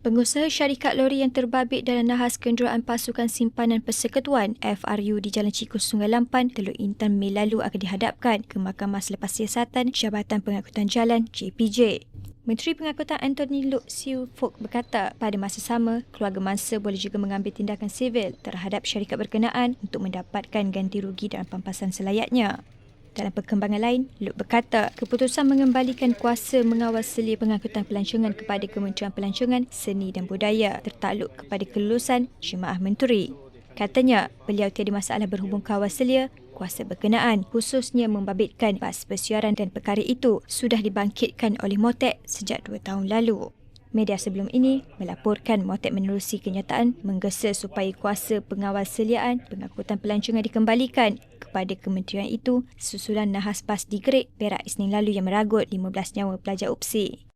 Pengusaha syarikat lori yang terbabit dalam nahas kenderaan pasukan simpanan persekutuan FRU di Jalan Cikus Sungai Lampan teluk Intan Mei lalu akan dihadapkan ke Mahkamah Selepas Siasatan Jabatan Pengangkutan Jalan JPJ. Menteri Pengangkutan Anthony Look Siu Fok berkata pada masa sama, keluarga mangsa boleh juga mengambil tindakan sivil terhadap syarikat berkenaan untuk mendapatkan ganti rugi dalam pampasan selayaknya. Dalam perkembangan lain, Luke berkata keputusan mengembalikan kuasa mengawal selia pengangkutan pelancongan kepada Kementerian Pelancongan, Seni dan Budaya tertakluk kepada kelulusan Jemaah Menteri. Katanya, beliau tiada masalah berhubung kawal selia, kuasa berkenaan khususnya membabitkan bas persiaran dan perkara itu sudah dibangkitkan oleh Motek sejak dua tahun lalu. Media sebelum ini melaporkan Motek menerusi kenyataan menggesa supaya kuasa pengawal seliaan pengangkutan pelancongan dikembalikan kepada kementerian itu susulan nahas PAS di Great Perak Isnin lalu yang meragut 15 nyawa pelajar UPSI.